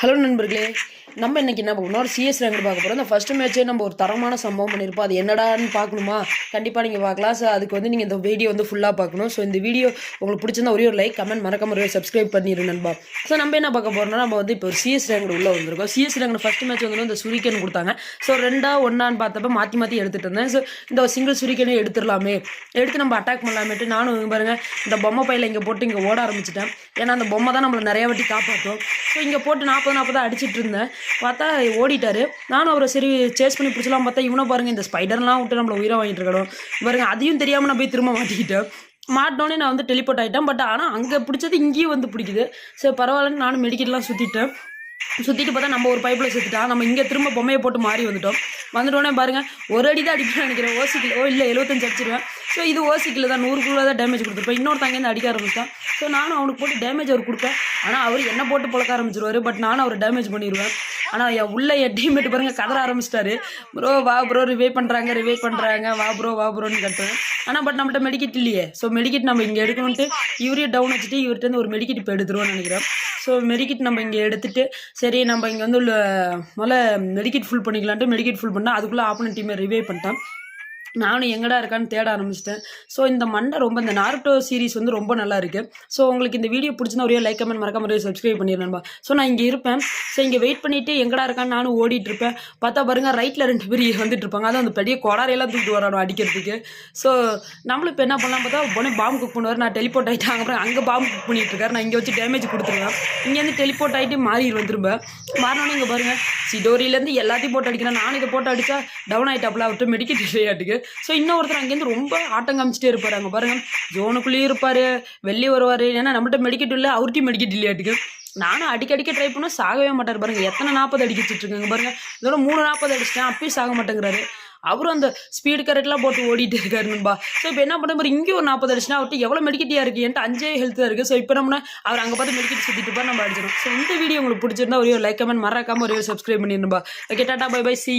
Hello நண்பர்களே. நம்ம இன்னைக்கு என்ன பார்க்கணும் ஒரு சிஎஸ் ரேங்க் பார்க்க போகிறோம் அந்த ஃபர்ஸ்ட் மேட்ச்சே நம்ம ஒரு தரமான சம்பவம் பண்ணியிருப்போம். அது என்னடான்னு பார்க்கணுமா? கண்டிப்பாக நீங்கள் பார்க்கலாம். ஸோ அதுக்கு வந்து நீங்கள் இந்த வீடியோ வந்து ஃபுல்லாக பார்க்கணும். ஸோ இந்த வீடியோ உங்களுக்கு பிடிச்சிருந்தா ஒரே ஒரு லைக் கமெண்ட் மறக்காம ஒரு சப்ஸ்கிரைப் பண்ணிடு நண்பா. ஸோ நம்ம என்ன பார்க்க போகிறோம்னா நம்ம வந்து இப்போ ஒரு சிஎஸ் ரேங்க் உள்ளே வந்திருக்கோம். சிஎஸ் ரேங்க் ஃபஸ்ட் மேட்ச் வந்து இந்த சுரிக்கன் கொடுத்தாங்க. ஸோ ரெண்டா ஒன்றான்னு பார்த்தப்ப மாற்றி மாற்றி எடுத்துகிட்டு இருந்தேன். ஸோ இந்த சிங்கிள் சுரிக்கனே எடுத்துடலாமே. எடுத்து நம்ம அட்டாக் பண்ணலாமேட்டு நானும் பாருங்கள் இந்த பொம்மை பையில் இங்கே போட்டு இங்கே ஓட ஆரம்பிச்சிட்டேன். ஏன்னா அந்த பொம்மை தான் நம்மளை நிறைய வாட்டி காப்பாற்றும். ஸோ இங்கே போட்டு நாற்பது நாற்பது அடிச்சிட்டு இருந்தேன். பார்த்தா ஓடிட்டாரு. நானும் அவரை சரி சேஸ் பண்ணி பிடிச்சலாம் பார்த்தா இவனை பாருங்க இந்த ஸ்பைடர்லாம் விட்டு நம்மளை உயிரை வாங்கிட்டு இருக்கணும் பாருங்க அதையும் தெரியாமல் நான் போய் திரும்ப மாட்டிக்கிட்டேன். மாட்டோன்னே நான் வந்து டெலிபோர்ட் ஆகிட்டேன் பட் ஆனால் அங்கே பிடிச்சது இங்கேயும் வந்து பிடிக்குது. சரி பரவாயில்லன்னு நானும் மெடிக்கல்லாம் சுற்றிட்டேன் சுற்றிட்டு பார்த்தா நம்ம ஒரு பைப்பில் சுற்றிட்டா நம்ம இங்கே திரும்ப பொம்மையை போட்டு மாறி வந்துட்டோம். வந்துட்டோன்னே பாருங்க ஒரு அடி தான் அடிப்பேன் நினைக்கிறேன். ஓசிக்கில் ஓ இல்லை எழுபத்தஞ்சு அடிச்சிருவேன். ஸோ இது ஓசிக்கில் தான் நூறுக்குள்ளே தான் டேமேஜ் கொடுத்துருப்பேன். இன்னொருத்தங்க அடிக்க ஆரம்பிச்சிட்டான். ஸோ நானும் அவனுக்கு போட்டு டேமேஜ் அவர் கொடுப்பேன். ஆனால் அவர் என்ன போட்டு பழக்க ஆரம்பிச்சிருவார். பட் நானும் அவர் டேமேஜ் பண்ணிடுவேன் ஆனால் என் உள்ள என் டீம்மேட் பாருங்க கதற ஆரம்பிச்சிட்டாரு. ப்ரோ வா ப்ரோ ரிவே பண்ணுறாங்க ரிவே பண்ணுறாங்க வா ப்ரோ வா ப்ரோன்னு கட்டுறேன் ஆனால் பட் நம்மகிட்ட மெடிக்கெட் இல்லையே. ஸோ மெடிக்கெட் நம்ம இங்கே எடுக்கணுன்ட்டு இவரே டவுன் வச்சுட்டு இவர்கிட்ட ஒரு மெடிக்கெட் இப்போ எடுத்துருவோம்னு நினைக்கிறேன். ஸோ மெடிக்கெட் நம்ம இங்கே எடுத்துட்டு சரி நம்ம இங்கே வந்து உள்ள முதல்ல மெடிக்கெட் ஃபுல் பண்ணிக்கலான்ட்டு மெடிக்கெட் ஃபுல் பண்ணால் அதுக்குள்ளே ஆப்போனன் டீமை ரிவே பண்ணிட்டேன். நானும் எங்கடா இருக்கான்னு தேட ஆரம்பிச்சிட்டேன். ஸோ இந்த மண்டை ரொம்ப இந்த நார்டோ சீரிஸ் வந்து ரொம்ப நல்லா இருக்குது ஸோ உங்களுக்கு இந்த வீடியோ பிடிச்சினா ஒரே லைக் கமெண்ட் மறக்காம ஒரே சப்ஸ்கிரைப் பண்ணிடுறேன்பா ஸோ நான் இங்கே இருப்பேன். ஸோ இங்கே வெயிட் பண்ணிட்டு எங்கடா இருக்கான்னு நானும் ஓடிட்டு இருப்பேன். பார்த்தா பாருங்க ரைட்டில் ரெண்டு பேர் வந்துட்டு இருப்பாங்க. அதான் அந்த பெரிய கொடாரையெல்லாம் தூக்கிட்டு வரணும் அடிக்கிறதுக்கு. ஸோ நம்மளும் இப்போ என்ன பண்ணலாம் பார்த்தா உடனே பாம்பு குக் பண்ணுவார். நான் டெலிபோர்ட் ஆகிட்டு அப்புறம் அங்கே பாம்பு குக் பண்ணிட்டு இருக்காரு. நான் இங்கே வச்சு டேமேஜ் கொடுத்துருவேன். இங்கேருந்து டெலிபோர்ட் ஆகிட்டு மாறி வந்துருப்பேன் மாறினோன்னு இங்கே பாருங்கள் சிடோரியிலேருந்து எல்லாத்தையும் போட்டு அடிக்கிறேன். நானும் இதை போட்டு அடிச்சா டவுன் ஆகிட்டாப்ல அவர்கிட்ட மெடிக்கல் விளையாட்டுக்கு ஸோ இன்னொருத்தர் அங்கேருந்து ரொம்ப ஆட்டம் காமிச்சிட்டே இருப்பார். அங்கே பாருங்க. ஜோனுக்குள்ளேயும் இருப்பார். வெளியே வருவார். ஏன்னா நம்மகிட்ட மெடிக்கெட் இல்லை அவர்கிட்டையும் மெடிக்கெட் இல்லையாட்டுக்கு நானும் அடிக்க அடிக்க ட்ரை பண்ணால் சாகவே மாட்டார் பாருங்க. எத்தனை நாற்பது அடிக்க வச்சுட்ருக்காங்க பாருங்க. இதோட மூணு நாற்பது அடிச்சிட்டேன் அப்பயும் சாக மாட்டேங்கிறாரு. அவரும் அந்த ஸ்பீடு கரெக்ட்லாம் போட்டு ஓடிட்டு இருக்காரு நண்பா. ஸோ இப்போ என்ன பண்ண மாதிரி இங்கே ஒரு நாற்பது அடிச்சுனா அவர்கிட்ட எவ்வளோ மெடிக்கெட்டியாக இருக்குது என்கிட்ட அஞ்சே ஹெல்த்தாக இருக்குது ஸோ இப்போ நம்ம அவர் அங்கே பார்த்து மெடிக்கெட் சுற்றிட்டு போய் நம்ம அடிச்சிடும் ஸோ இந்த வீடியோ உங்களுக்கு பிடிச்சிருந்தா ஒரே ஒரு லைக் கமெண்ட் மறக்காம ஒரே ஒரு சப்ஸ்கிரைப் பண்ணிருந்தா okay ta-ta bye bye see